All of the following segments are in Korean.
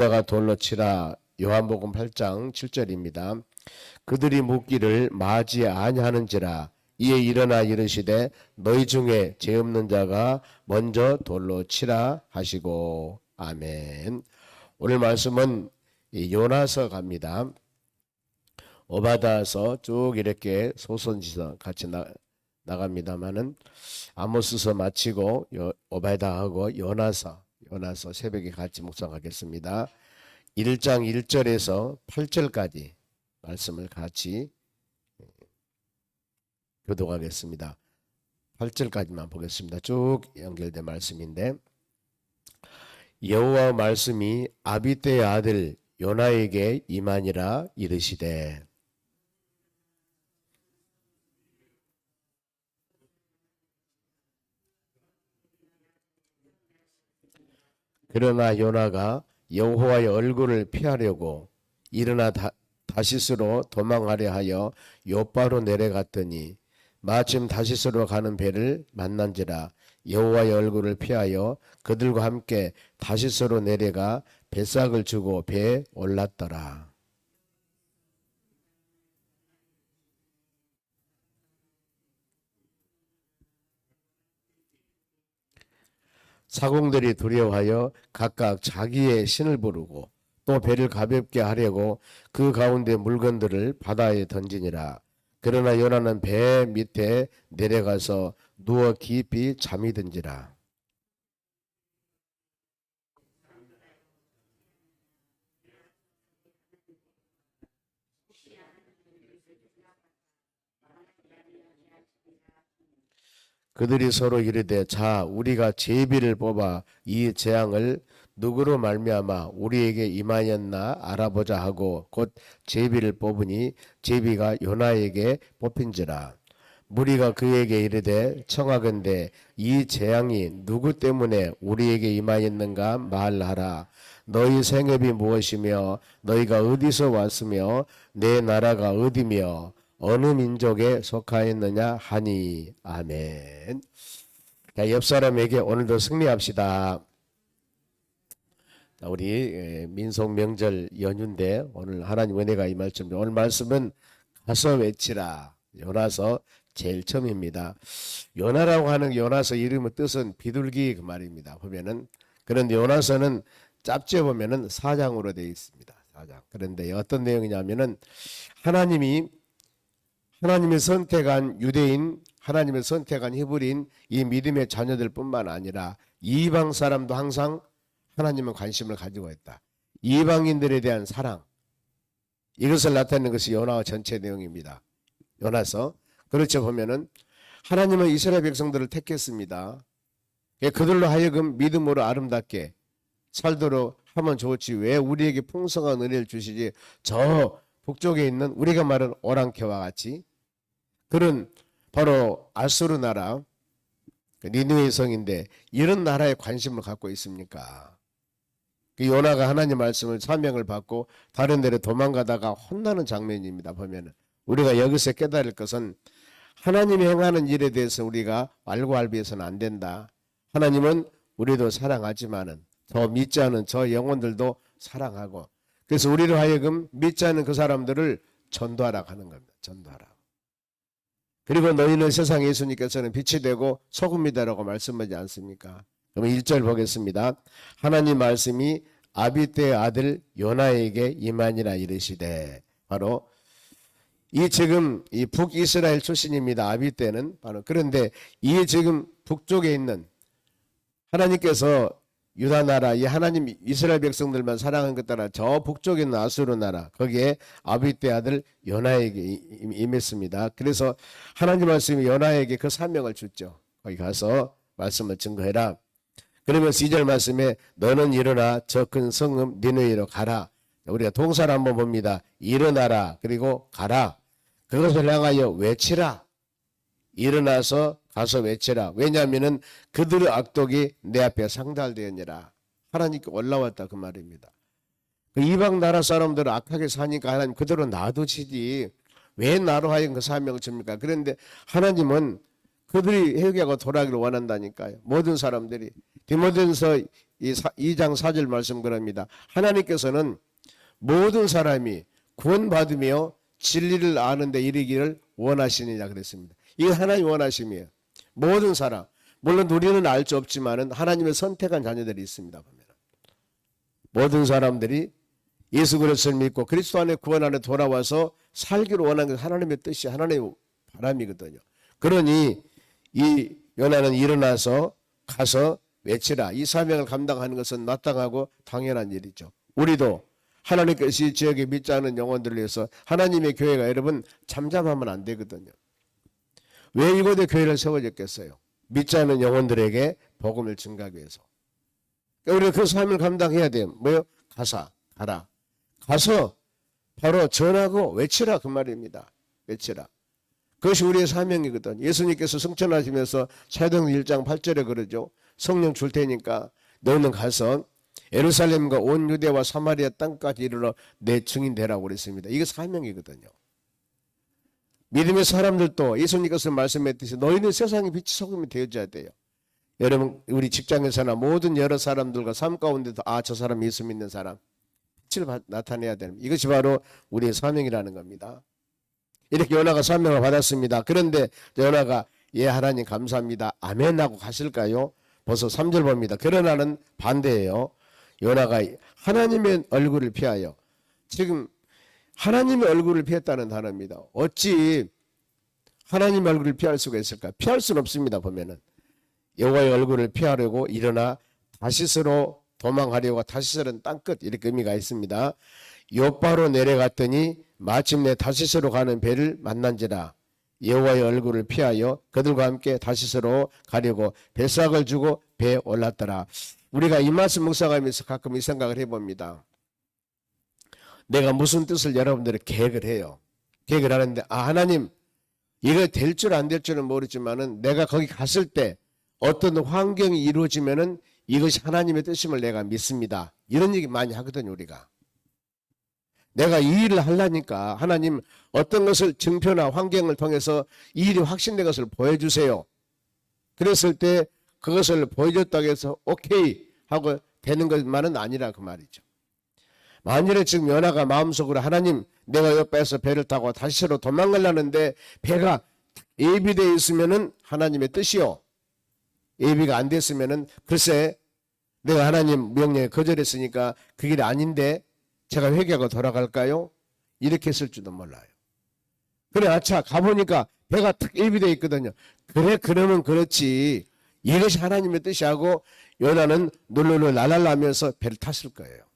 내가 돌로 치라 요한복음 8장 7절입니다. 그들이 묻기를 맞이 아니하는지라 이에 일어나 이르시되 너희 중에 죄 없는 자가 먼저 돌로 치라 하시고 아멘. 오늘 말씀은 이 요나서 갑니다. 오바다서 쭉 이렇게 소선지서 같이 나, 나갑니다마는 아모스서 마치고 요, 오바다하고 요나서 요나서 새벽에 같이 묵상하겠습니다. 1장 1절에서 8절까지 말씀을 같이 교독하겠습니다. 8절까지만 보겠습니다. 쭉 연결된 말씀인데 여호와 말씀이 아비떼의 아들 요나에게 임하니라 이르시되 그러나 요나가 여호와의 얼굴을 피하려고 일어나 다, 다시스로 도망하려 하여 요바로 내려갔더니 마침 다시스로 가는 배를 만난지라 여호와의 얼굴을 피하여 그들과 함께 다시스로 내려가 배싹을 주고 배에 올랐더라. 사공들이 두려워하여 각각 자기의 신을 부르고 또 배를 가볍게 하려고 그 가운데 물건들을 바다에 던지니라. 그러나 요나는 배 밑에 내려가서 누워 깊이 잠이 든지라. 그들이 서로 이르되 자 우리가 제비를 뽑아 이 재앙을 누구로 말미암아 우리에게 임하였나 알아보자 하고 곧 제비를 뽑으니 제비가 요나에게 뽑힌지라. 무리가 그에게 이르되 청하건대 이 재앙이 누구 때문에 우리에게 임하였는가 말하라. 너희 생업이 무엇이며 너희가 어디서 왔으며 내 나라가 어디며 어느 민족에 속하였느냐 하니 아멘. 자, 옆 사람에게 오늘도 승리합시다. 자, 우리 에, 민속 명절 연휴인데 오늘 하나님 은혜가 임할 준비. 오늘 말씀은 가서 외치라. 요나서 제일 처음입니다. 요나라고 하는 요나서 이름의 뜻은 비둘기 그 말입니다. 보면은 그런데 요나서는 짭지어 보면은 사장으로 되어 있습니다. 사장. 그런데 어떤 내용이냐면은 하나님이 하나님의 선택한 유대인, 하나님의 선택한 히브리인 이 믿음의 자녀들 뿐만 아니라 이방 사람도 항상 하나님은 관심을 가지고 있다. 이방인들에 대한 사랑. 이것을 나타내는 것이 요나 전체 내용입니다. 요나서 그렇죠 보면은 하나님은 이스라엘 백성들을 택했습니다. 예, 그들로 하여금 믿음으로 아름답게 살도록 하면 좋지 왜 우리에게 풍성한 은혜를 주시지 저 북쪽에 있는 우리가 말하는 오랑캐와 같이 그런 바로 아수르 나라 그 니누의 성인데 이런 나라에 관심을 갖고 있습니까? 그 요나가 하나님 말씀을 사명을 받고 다른 데로 도망가다가 혼나는 장면입니다. 보면은 우리가 여기서 깨달을 것은 하나님이 행하는 일에 대해서 우리가 알고 알비해서는 안 된다. 하나님은 우리도 사랑하지만은 더 믿지 않은 저 영혼들도 사랑하고 그래서 우리로 하여금 믿지 않은 그 사람들을 전도하라 하는 겁니다. 전도하라. 그리고 너희는 세상 예수님께서는 빛이 되고 소금이다라고 말씀하지 않습니까? 그럼 1절 보겠습니다. 하나님 말씀이 아비떼의 아들 요나에게 임하니라 이르시되 바로 이 지금 이 북이스라엘 출신입니다. 아비떼는 바로 그런데 이 지금 북쪽에 있는 하나님께서 유다 나라 이 하나님 이스라엘 백성들만 사랑한 것 따라 저 북쪽에 있는 아수르 나라 거기에 아비떼 아들 임- 임했습니다. 그래서 하나님 말씀이 요나에게 그 사명을 줬죠. 거기 가서 말씀을 증거해라. 그러면서 2절 말씀에 너는 일어나 저 큰 성읍 니느웨로 가라. 우리가 동사를 한번 봅니다. 일어나라 그리고 가라. 그것을 향하여 외치라. 일어나서 가서 외치라. 왜냐하면은 그들의 악독이 내 앞에 상달되었니라. 하나님께 올라왔다 그 말입니다. 그 이방 나라 사람들은 악하게 사니까 하나님 그대로 놔두시지 왜 나로 하여금 그 사명을 줍니까? 그런데 하나님은 그들이 회개하고 돌아가기를 원한다니까요. 모든 사람들이 디모데전서 이 2장 4절 말씀 그럽니다. 하나님께서는 모든 사람이 구원받으며 진리를 아는데 이르기를 원하시느냐 그랬습니다. 이게 하나님 원하심이에요. 모든 사람. 물론 우리는 알 수 없지만은 하나님의 선택한 자녀들이 있습니다. 보면 모든 사람들이 예수 그리스도를 믿고 그리스도 안에 구원 안에 돌아와서 살기를 원하는 게 하나님의 뜻이 하나님의 바람이거든요. 그러니 이 요나는 일어나서 가서 외치라. 이 사명을 감당하는 것은 마땅하고 당연한 일이죠. 우리도 하나님께서 이 지역에 믿지 않은 영혼들을 위해서 하나님의 교회가 여러분 잠잠하면 안 되거든요. 왜 이곳에 교회를 세워졌겠어요? 믿지 않는 영혼들에게 복음을 증가하기 위해서. 그러니까 우리가 그 삶을 감당해야 돼요. 뭐요? 가사, 가라. 가서 바로 전하고 외치라 그 말입니다. 외치라. 그것이 우리의 사명이거든. 예수님께서 승천하시면서 사도행 1장 8절에 그러죠. 성령 줄 테니까 너는 가서 예루살렘과 온 유대와 사마리아 땅까지 이르러 내 증인 되라고 그랬습니다. 이게 사명이거든요. 믿음의 사람들도 예수님께서 말씀했듯이 너희는 세상의 빛이 소금이 되어져야 돼요. 여러분 우리 직장에서나 모든 여러 사람들과 삶 가운데도 아 저 사람 예수 믿는 사람 빛을 바- 나타내야 되는 이것이 바로 우리의 사명이라는 겁니다. 이렇게 연하가 사명을 받았습니다. 그런데 연하가 예 하나님 감사합니다. 아멘 하고 갔을까요? 벌써 3절 봅니다. 그러나는 반대예요. 연하가 하나님의 얼굴을 피하여 지금 하나님의 얼굴을 피했다는 단어입니다. 어찌 하나님의 얼굴을 피할 수가 있을까? 피할 수는 없습니다. 보면은 여호와의 얼굴을 피하려고 일어나 다시스로 도망하려고 다시스는 땅끝 이렇게 의미가 있습니다. 요바로 내려갔더니 마침내 다시스로 가는 배를 만난지라 여호와의 얼굴을 피하여 그들과 함께 다시스로 가려고 배삭을 주고 배에 올랐더라. 우리가 이 말씀 묵상하면서 가끔 이 생각을 해봅니다. 내가 무슨 뜻을 여러분들이 계획을 해요. 계획을 하는데 아 하나님 이거 될 줄 안 될 줄은 모르지만은 내가 거기 갔을 때 어떤 환경이 이루어지면은 이것이 하나님의 뜻임을 내가 믿습니다. 이런 얘기 많이 하거든요, 우리가. 내가 이 일을 하려니까 하나님 어떤 것을 증표나 환경을 통해서 이 일이 확신된 것을 보여주세요. 그랬을 때 그것을 보여줬다고 해서 오케이 하고 되는 것만은 아니라 그 말이죠. 만일에 지금 연하가 마음속으로 하나님 내가 옆에서 배를 타고 다시로 도망가려는데 배가 예비되어 있으면은 하나님의 뜻이요. 예비가 안 됐으면은 글쎄 내가 하나님 명령에 거절했으니까 그 길이 아닌데 제가 회개하고 돌아갈까요? 이렇게 했을지도 몰라요. 그래 아차 가보니까 배가 탁 예비되어 있거든요. 그래 그러면 그렇지 이것이 하나님의 뜻이하고 요나는 놀놀놀 날랄라면서 배를 탔을 거예요.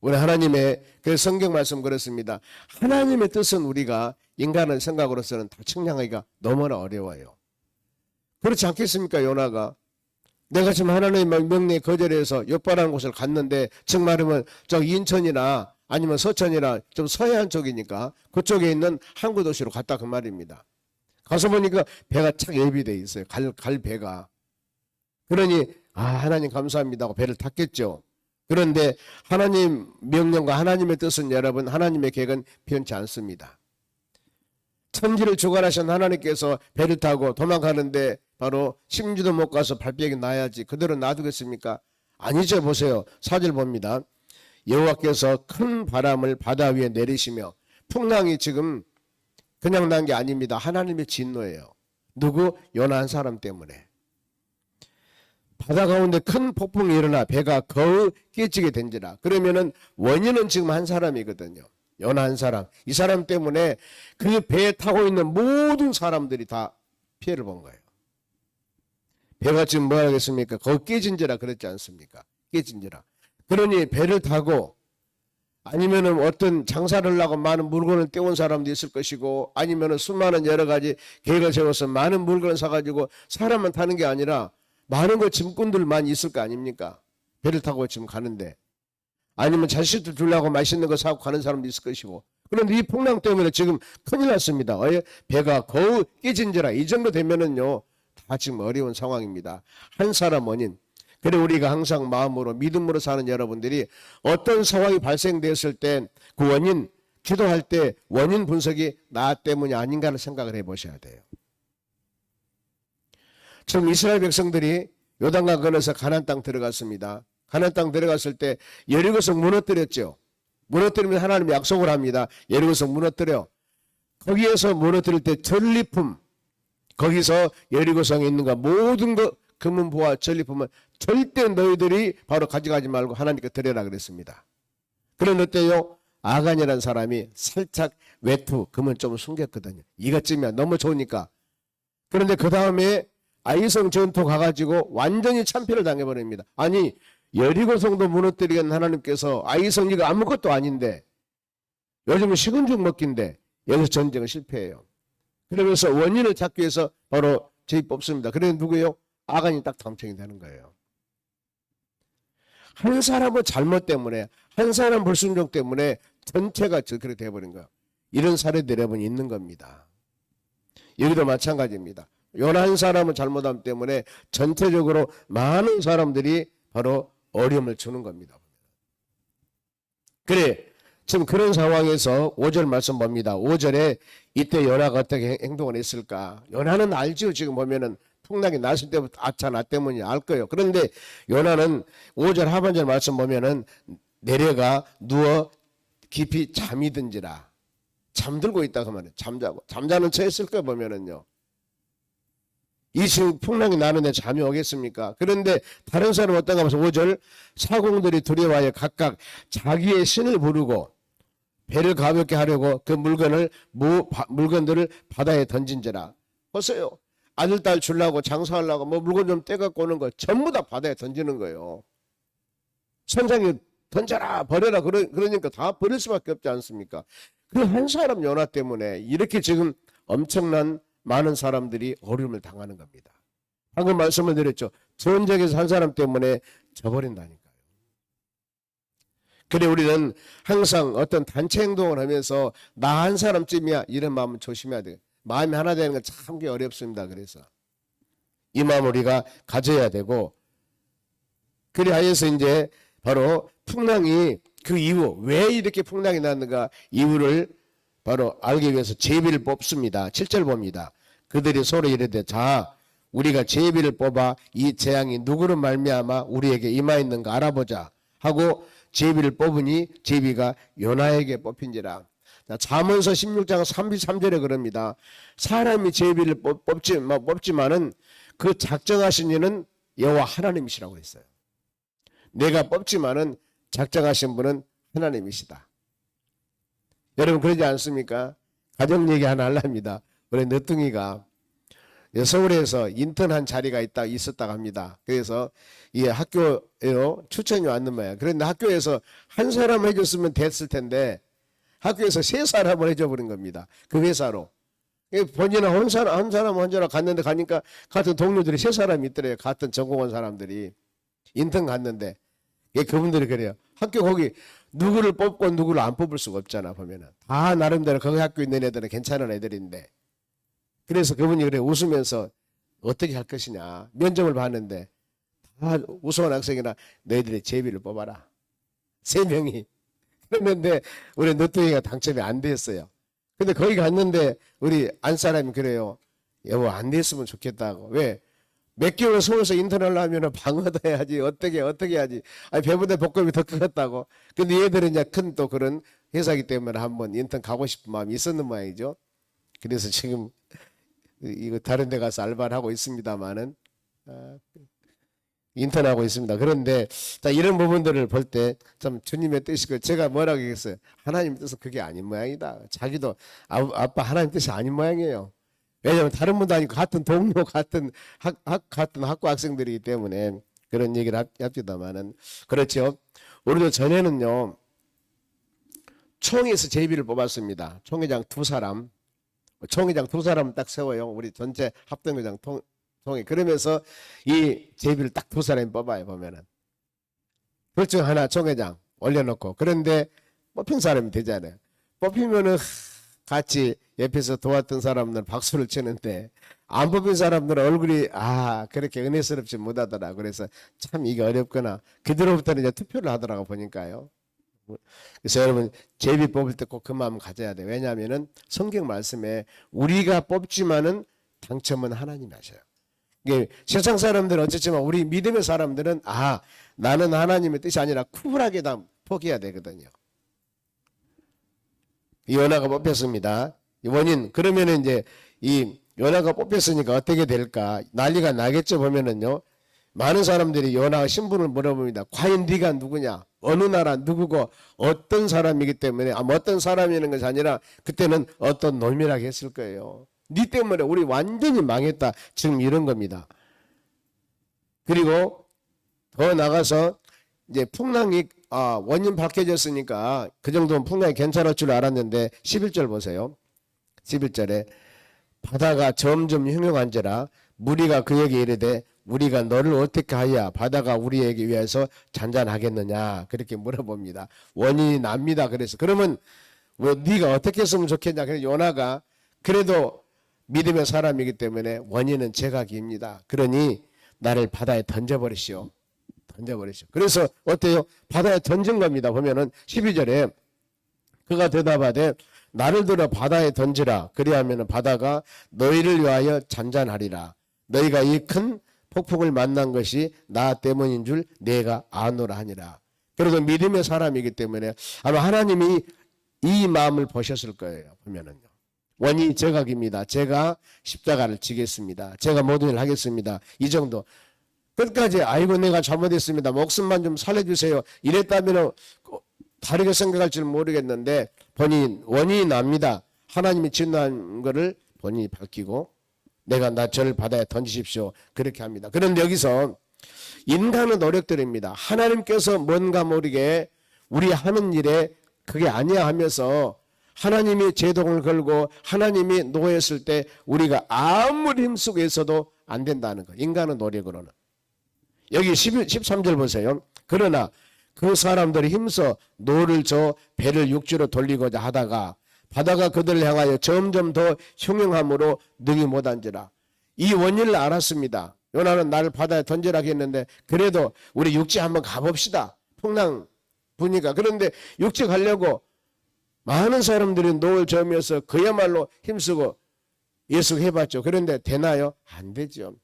우리 하나님의 그 성경 말씀 그렇습니다. 하나님의 뜻은 우리가 인간의 생각으로서는 다 측량하기가 너무나 어려워요. 그렇지 않겠습니까, 요나가? 내가 지금 하나님의 명령에 거절해서 옆바라는 곳을 갔는데, 즉 말하면 저 인천이나 아니면 서천이나 좀 서해안 쪽이니까 그쪽에 있는 항구 도시로 갔다 그 말입니다. 가서 보니까 배가 착 예비돼 있어요. 갈, 갈 배가. 그러니 아 하나님 감사합니다 하고 배를 탔겠죠. 그런데 하나님 명령과 하나님의 뜻은 여러분 하나님의 계획은 변치 않습니다. 천지를 주관하신 하나님께서 배를 타고 도망가는데 바로 심지도 못 가서 발백이 나야지 그대로 놔두겠습니까? 아니죠 보세요 사절 봅니다. 여호와께서 큰 바람을 바다 위에 내리시며 풍랑이 지금 그냥 난 게 아닙니다. 하나님의 진노예요. 누구? 요나 한 사람 때문에. 바다 가운데 큰 폭풍이 일어나 배가 거의 깨지게 된지라. 그러면은 원인은 지금 한 사람이거든요. 요나 한 사람. 이 사람 때문에 그 배에 타고 있는 모든 사람들이 다 피해를 본 거예요. 배가 지금 뭐 하겠습니까? 거기 깨진지라 그랬지 않습니까? 깨진지라. 그러니 배를 타고 아니면은 어떤 장사를 하고 많은 물건을 떼온 사람도 있을 것이고 아니면은 수많은 여러 가지 계획을 세워서 많은 물건을 사가지고 사람만 타는 게 아니라 많은 거 짐꾼들만 있을 거 아닙니까? 배를 타고 지금 가는데 아니면 자식들 주려고 맛있는 거 사고 가는 사람도 있을 것이고 그런데 이 풍랑 때문에 지금 큰일 났습니다. 어, 배가 거의 깨진지라 이 정도 되면은요 다 지금 어려운 상황입니다. 한 사람 원인 그래 우리가 항상 마음으로 믿음으로 사는 여러분들이 어떤 상황이 발생됐을 때 그 원인 기도할 때 원인 분석이 나 때문이 아닌가를 생각을 해 보셔야 돼요. 지금 이스라엘 백성들이 요단강 건너서 가나안 땅 들어갔습니다. 가나안 땅 들어갔을 때 여리고성 무너뜨렸죠. 무너뜨리면 하나님 약속을 합니다. 여리고성 무너뜨려. 거기에서 무너뜨릴 때 전리품 거기서 여리고성에 있는 거 모든 것 금은보화 전리품은 절대 너희들이 바로 가져가지 말고 하나님께 드려라 그랬습니다. 그런 어때요? 아간이라는 사람이 살짝 외투 금은 좀 숨겼거든요. 이것쯤이야 너무 좋으니까. 그런데 그 다음에 아이성 전투 가가지고 완전히 참패를 당해버립니다. 아니 여리고성도 무너뜨리는 하나님께서 아이성 이거 아무것도 아닌데 요즘은 식은 죽 먹기인데 여기서 전쟁은 실패해요. 그러면서 원인을 찾기 위해서 바로 제이 뽑습니다. 그래 누구요? 아간이 딱 당첨이 되는 거예요. 한 사람의 잘못 때문에 한 사람 불순종 때문에 전체가 그렇게 돼버린 거예요. 이런 사례들이 여러분 있는 겁니다. 여기도 마찬가지입니다. 요나 한 사람은 잘못함 때문에 전체적으로 많은 사람들이 바로 어려움을 주는 겁니다. 그래 지금 그런 상황에서 5절 말씀 봅니다. 5절에 이때 요나가 어떻게 행동을 했을까? 요나는 알죠. 지금 보면은 풍랑이 났을 때부터 아차 나 때문에 알 거예요. 그런데 요나는 5절 하반절 말씀 보면은 내려가 누워 깊이 잠이 든지라 잠들고 있다고 말해요. 잠자고 잠자는 처 했을 거 보면은요. 이 지금 풍랑이 나는데 잠이 오겠습니까? 그런데 다른 사람 어떤가 하면서 5절 사공들이 두려워하여 각각 자기의 신을 부르고 배를 가볍게 하려고 그 물건을 무, 바- 물건들을 바다에 던진지라. 보세요. 아들 딸 주려고 장사하려고 뭐 물건 좀 떼갖고 오는 거 전부 다 바다에 던지는 거예요. 선장이 던져라 버려라 그러, 그러니까 다 버릴 수밖에 없지 않습니까? 그 한 사람 연화 때문에 이렇게 지금 엄청난 많은 사람들이 어려움을 당하는 겁니다. 방금 말씀을 드렸죠. 전쟁에서 한 사람 때문에 져버린다니까요. 그래 우리는 항상 어떤 단체 행동을 하면서 나 한 사람쯤이야 이런 마음은 조심해야 돼요. 마음이 하나 되는 건참 어렵습니다. 그래서 이 마음 우리가 가져야 되고 그래 하여서 이제 바로 풍랑이 그 이유 왜 이렇게 풍랑이 났는가 이유를 바로 알기 위해서 제비를 뽑습니다. 7절 봅니다. 그들이 서로 이르되 자 우리가 제비를 뽑아 이 재앙이 누구로 말미암아 우리에게 임하였는가 알아보자 하고 제비를 뽑으니 제비가 요나에게 뽑힌지라. 자, 잠언서 16장 33절에 그럽니다. 사람이 제비를 뽑, 뽑지, 뭐, 뽑지만은 그 작정하신 이는 여호와 하나님이시라고 했어요. 내가 뽑지만은 작정하신 분은 하나님이시다. 여러분 그러지 않습니까? 가정 얘기 하나 하랍니다. 우리 늦둥이가 서울에서 인턴한 자리가 있다 있었다고 합니다. 그래서 이 학교에요 추천이 왔는 거예요. 그런데 학교에서 한 사람 해줬으면 됐을 텐데 학교에서 세 사람을 해줘 버린 겁니다. 그 회사로. 본인은 한 사람 한 사람 혼자라 갔는데 가니까 같은 동료들이 세 사람이 있더래요. 같은 전공한 사람들이 인턴 갔는데 예, 그분들이 그래요. 학교 거기 누구를 뽑고 누구를 안 뽑을 수가 없잖아 보면은 다 나름대로 거기 학교 있는 애들은 괜찮은 애들인데 그래서 그분이 그래 웃으면서 어떻게 할 것이냐 면접을 봤는데 다 우수한 학생이나 너희들이 제비를 뽑아라. 세 명이. 그랬는데 우리 너뚱이가 당첨이 안 됐어요. 근데 거기 갔는데 우리 안 사람이 그래요. 여보 안 됐으면 좋겠다고. 왜? 몇 개월 서울에서 인턴을 하면은 방어도 해야지. 어떻게 어떻게 해야지? 아니 배부대 복권이 더 크겠다고. 근데 얘들은 이제 큰 또 그런 회사기 때문에 한번 인턴 가고 싶은 마음이 있었는 모양이죠. 그래서 지금 이거 다른 데 가서 알바를 하고 있습니다만은 아, 인턴하고 있습니다. 그런데 자 이런 부분들을 볼 때 참 주님의 뜻이고 제가 뭐라고 했어요? 하나님 뜻은 그게 아닌 모양이다. 자기도 아, 아빠 하나님 뜻이 아닌 모양이에요. 왜냐하면 다른 분도 아니고 같은 동료 같은 학, 학 같은 학과 학생들이기 때문에 그런 얘기를 합- 합니다만은 그렇죠. 우리도 전에는요 총에서 제비를 뽑았습니다. 총회장 두 사람, 총회장 두 사람 딱 세워요. 우리 전체 합동회장 통, 통해 그러면서 이 제비를 딱 두 사람이 뽑아요 보면은 그중 하나 총회장 올려놓고 그런데 뽑힌 사람이 되잖아요. 뽑히면은 같이 옆에서 도왔던 사람들 박수를 치는데 안 뽑힌 사람들은 얼굴이 아 그렇게 은혜스럽지 못하더라. 그래서 참 이게 어렵구나. 그대로부터는 이제 투표를 하더라고 보니까요. 그래서 여러분 제비 뽑을 때 꼭 그 마음 가져야 돼. 왜냐하면은 성경 말씀에 우리가 뽑지만은 당첨은 하나님이 하셔요. 이게 세상 사람들은 어쨌지만 우리 믿음의 사람들은 아 나는 하나님의 뜻이 아니라 쿨하게 다 포기해야 되거든요. 이 연하가 뽑혔습니다. 이 원인 그러면은 이제 이 연하가 뽑혔으니까 어떻게 될까 난리가 나겠죠 보면은요. 많은 사람들이 연하 신분을 물어봅니다. 과연 네가 누구냐? 어느 나라 누구고 어떤 사람이기 때문에 아, 뭐 어떤 사람이라는 것이 아니라 그때는 어떤 놈이라고 했을 거예요. 네 때문에 우리 완전히 망했다. 지금 이런 겁니다. 그리고 더 나가서 이제 풍랑이 아, 원인 밝혀졌으니까 그 정도면 풍랑이 괜찮을 줄 알았는데 11절 보세요. 11절에 바다가 점점 흉흉한지라 무리가 그에게 이르되 우리가 너를 어떻게 하여 바다가 우리에게 위해서 잔잔하겠느냐 그렇게 물어봅니다. 원인이 납니다. 그래서 그러면 왜 네가 어떻게 했으면 좋겠냐? 그래서 요나가 그래도 믿음의 사람이기 때문에 원인은 제가 깁니다. 그러니 나를 바다에 던져버리시오. 던져버리시오. 그래서 어때요? 바다에 던진 겁니다. 보면은 12절에 그가 대답하되 나를 들어 바다에 던지라. 그리하면 바다가 너희를 위하여 잔잔하리라. 너희가 이 큰 폭풍을 만난 것이 나 때문인 줄 내가 아노라 하니라. 그래도 믿음의 사람이기 때문에 아마 하나님이 이 마음을 보셨을 거예요. 보면은요. 원인이 제가 깁니다. 제가 십자가를 지겠습니다. 제가 모든 일을 하겠습니다. 이 정도. 끝까지 아이고 내가 잘못했습니다. 목숨만 좀 살려주세요. 이랬다면 다르게 생각할 줄 모르겠는데 본인 원인이 납니다. 하나님이 진노한 것을 본인이 밝히고 내가 나 저를 바다에 던지십시오. 그렇게 합니다. 그런데 여기서 인간의 노력들입니다. 하나님께서 뭔가 모르게 우리 하는 일에 그게 아니야 하면서 하나님이 제동을 걸고 하나님이 노했을 때 우리가 아무리 힘쓰고 있어도 안 된다는 거. 인간의 노력으로는. 여기 11, 13절 보세요. 그러나 그 사람들이 힘써 노를 저 배를 육지로 돌리고자 하다가 바다가 그들을 향하여 점점 더 흉흉함으로 능히 못한지라. 이 원인을 알았습니다. 요나는 나를 바다에 던지라고 했는데 그래도 우리 육지 한번 가봅시다. 풍랑 부니까. 그런데 육지 가려고 많은 사람들이 노을 저으면서 그야말로 힘쓰고 예수 해봤죠. 그런데 되나요? 안 되죠.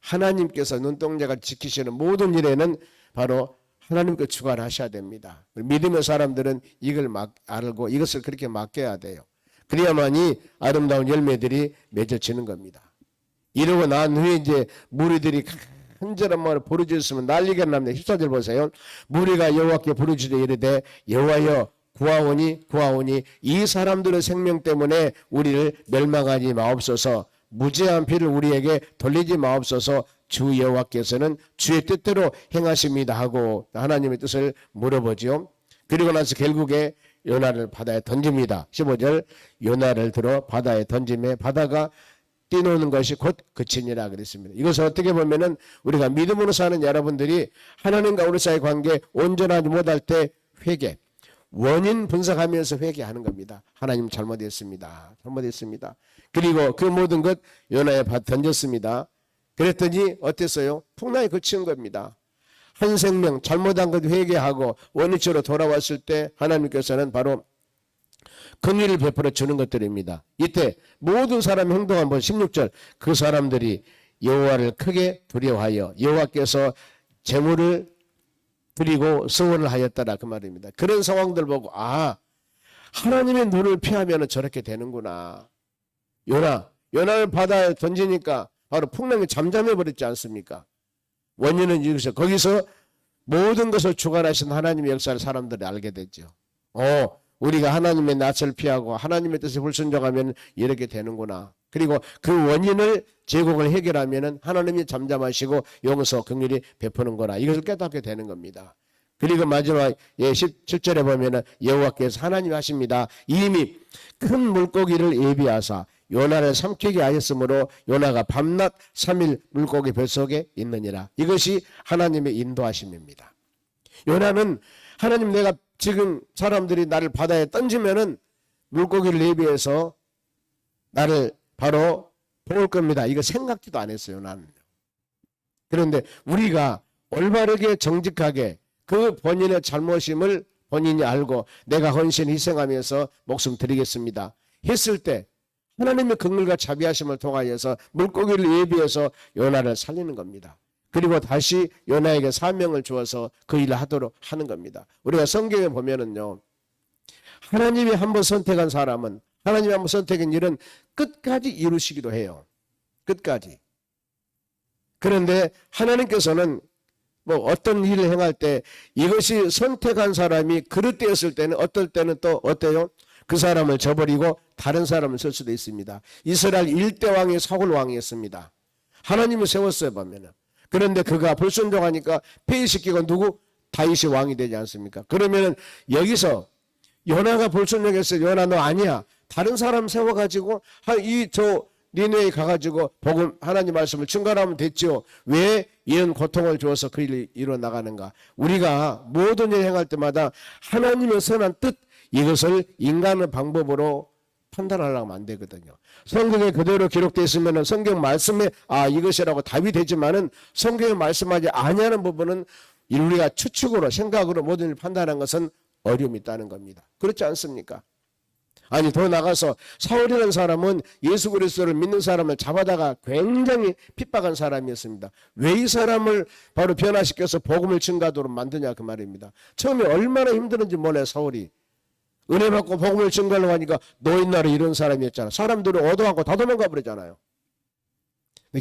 하나님께서 눈동자가 지키시는 모든 일에는 바로 하나님께 추가를 하셔야 됩니다. 믿음의 사람들은 이걸 막 알고 이것을 그렇게 맡겨야 돼요. 그래야만이 아름다운 열매들이 맺어지는 겁니다. 이러고 난 후에 이제 무리들이 한절한 말을 부르짖으면 난리가 납니다. 14절 보세요. 무리가 여호와께 부르짖어 이르되 여호와여 구하오니 구하오니 이 사람들의 생명 때문에 우리를 멸망하지 마옵소서 무죄한 피를 우리에게 돌리지 마옵소서 주 여호와께서는 주의 뜻대로 행하십니다 하고 하나님의 뜻을 물어보지요. 그리고 나서 결국에 요나를 바다에 던집니다. 15절 요나를 들어 바다에 던짐에 바다가 뛰노는 것이 곧 그치니라 그랬습니다. 이것을 어떻게 보면은 우리가 믿음으로 사는 여러분들이 하나님과 우리 사이의 관계 온전하지 못할 때 회개, 원인 분석하면서 회개하는 겁니다. 하나님 잘못했습니다. 잘못했습니다. 그리고 그 모든 것 요나에 던졌습니다. 그랬더니 어땠어요? 풍랑이 그치는 겁니다. 한 생명 잘못한 것 회개하고 원위치로 돌아왔을 때 하나님께서는 바로 긍휼을 베풀어 주는 것들입니다. 이때 모든 사람의 행동한 번 16절 그 사람들이 여호와를 크게 두려워하여 여호와께서 재물을 드리고 서원을 하였다라 그 말입니다. 그런 상황들 보고 아 하나님의 눈을 피하면 저렇게 되는구나. 요나 요나를 바다에 던지니까 바로 풍랑이 잠잠해 버렸지 않습니까? 원인은 여기서 거기서 모든 것을 주관하신 하나님의 역사를 사람들이 알게 됐죠. 어, 우리가 하나님의 낯을 피하고 하나님의 뜻에 불순종하면 이렇게 되는구나. 그리고 그 원인을 제공을 해결하면은 하나님이 잠잠하시고 용서 긍휼히 베푸는 거라. 이것을 깨닫게 되는 겁니다. 그리고 마지막 예 17절에 보면은 여호와께서 하나님 하십니다. 이미 큰 물고기를 예비하사 요나를 삼키게 하였으므로 요나가 밤낮 3일 물고기 뱃속에 있느니라. 이것이 하나님의 인도하심입니다. 요나는 하나님 내가 지금 사람들이 나를 바다에 던지면은 물고기를 예비해서 나를 바로 볼 겁니다. 이거 생각지도 안 했어요, 나는. 그런데 우리가 올바르게 정직하게 그 본인의 잘못임을 본인이 알고 내가 헌신 희생하면서 목숨 드리겠습니다. 했을 때 하나님의 긍휼과 자비하심을 통하여서 물고기를 예비해서 요나를 살리는 겁니다. 그리고 다시 요나에게 사명을 주어서 그 일을 하도록 하는 겁니다. 우리가 성경에 보면은요. 하나님이 한번 선택한 사람은 하나님이 한번 선택한 일은 끝까지 이루시기도 해요. 끝까지. 그런데 하나님께서는 뭐 어떤 일을 행할 때 이것이 선택한 사람이 그릇되었을 때는 어떨 때는 또 어때요? 그 사람을 저버리고 다른 사람을 쓸 수도 있습니다. 이스라엘 일대 왕이 사울 왕이었습니다. 하나님을 세웠어요 보면은. 그런데 그가 불순종하니까 폐위시키고 누구 다윗이 왕이 되지 않습니까? 그러면은 여기서 요나가 불순종했어요. 요나 너 아니야. 다른 사람 세워가지고 이저 니네에 가가지고 복음 하나님 말씀을 증거하면 됐지요. 왜 이런 고통을 주어서 그 일을 이뤄 나가는가? 우리가 모든 일 행할 때마다 하나님의 선한 뜻 이것을 인간의 방법으로 판단하려고 하면 안 되거든요. 성경에 그대로 기록되어 있으면 성경 말씀에 아 이것이라고 답이 되지만은 성경에 말씀하지 아니하는 부분은 우리가 추측으로 생각으로 모든 일을 판단하는 것은 어려움이 있다는 겁니다. 그렇지 않습니까? 아니 더 나가서 사울이라는 사람은 예수 그리스도를 믿는 사람을 잡아다가 굉장히 핍박한 사람이었습니다. 왜 이 사람을 바로 변화시켜서 복음을 증가하도록 만드냐 그 말입니다. 처음에 얼마나 힘들은지 몰라요 사울이. 은혜 받고 복음을 증가하려고 하니까 노인 날에 이런 사람이었잖아. 사람들을 얻어갖고 다 도망가 버리잖아요.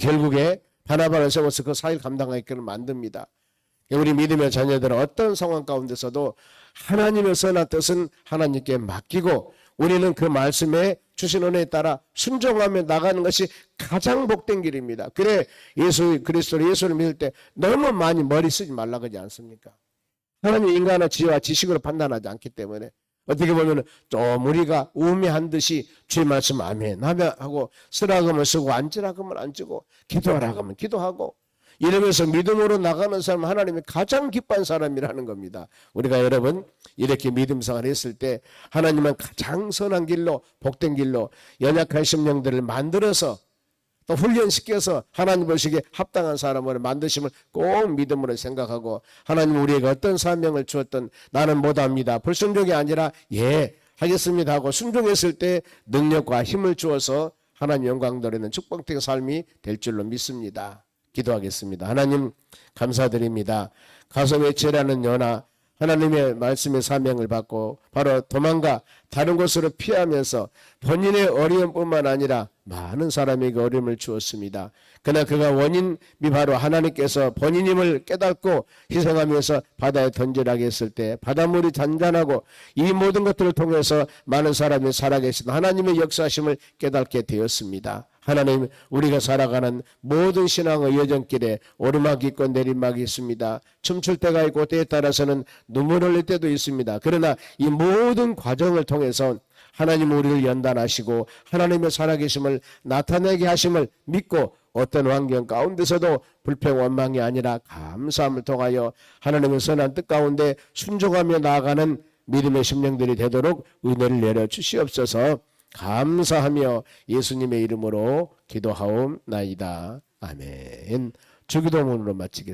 결국에 바나바를 세워서 그 사일 감당하기를 만듭니다. 우리 믿음의 자녀들은 어떤 상황 가운데서도 하나님의 선한 뜻은 하나님께 맡기고 우리는 그 말씀에 주신 은혜에 따라 순종하며 나가는 것이 가장 복된 길입니다. 그래 예수 그리스도를 예수를 믿을 때 너무 많이 머리 쓰지 말라 그러지 않습니까? 하나님 인간의 지혜와 지식으로 판단하지 않기 때문에 어떻게 보면 좀 우리가 우매한 듯이 주의 말씀 아멘 하고 쓰라금을 쓰고 앉으라금을 앉고 기도하라금은 기도하고 이러면서 믿음으로 나가는 사람은 하나님이 가장 기뻐한 사람이라는 겁니다. 우리가 여러분 이렇게 믿음 생활을 했을 때 하나님은 가장 선한 길로 복된 길로 연약한 심령들을 만들어서 또 훈련시켜서 하나님 보시기에 합당한 사람으로 만드심을 꼭 믿음으로 생각하고 하나님 우리에게 어떤 사명을 주었던 나는 못합니다. 불순종이 아니라 예 하겠습니다 하고 순종했을 때 능력과 힘을 주어서 하나님 영광 돌리는 축복된 삶이 될 줄로 믿습니다. 기도하겠습니다. 하나님 감사드립니다. 가서 외치라는 연하 하나님의 말씀의 사명을 받고 바로 도망가 다른 곳으로 피하면서 본인의 어려움뿐만 아니라 많은 사람에게 어려움을 주었습니다. 그러나 그가 원인이 바로 하나님께서 본인임을 깨닫고 희생하면서 바다에 던지라게 했을 때 바닷물이 잔잔하고 이 모든 것들을 통해서 많은 사람이 살아계신 하나님의 역사심을 깨닫게 되었습니다. 하나님 우리가 살아가는 모든 신앙의 여정길에 오르막이 있고 내리막이 있습니다. 춤출 때가 있고 때에 따라서는 눈물 흘릴 때도 있습니다. 그러나 이 모든 과정을 통해서 하나님 우리를 연단하시고 하나님의 살아계심을 나타내게 하심을 믿고 어떤 환경 가운데서도 불평 원망이 아니라 감사함을 통하여 하나님의 선한 뜻 가운데 순종하며 나아가는 믿음의 심령들이 되도록 은혜를 내려 주시옵소서. 감사하며 예수님의 이름으로 기도하옵나이다. 아멘. 주기도문으로 마치겠습니다.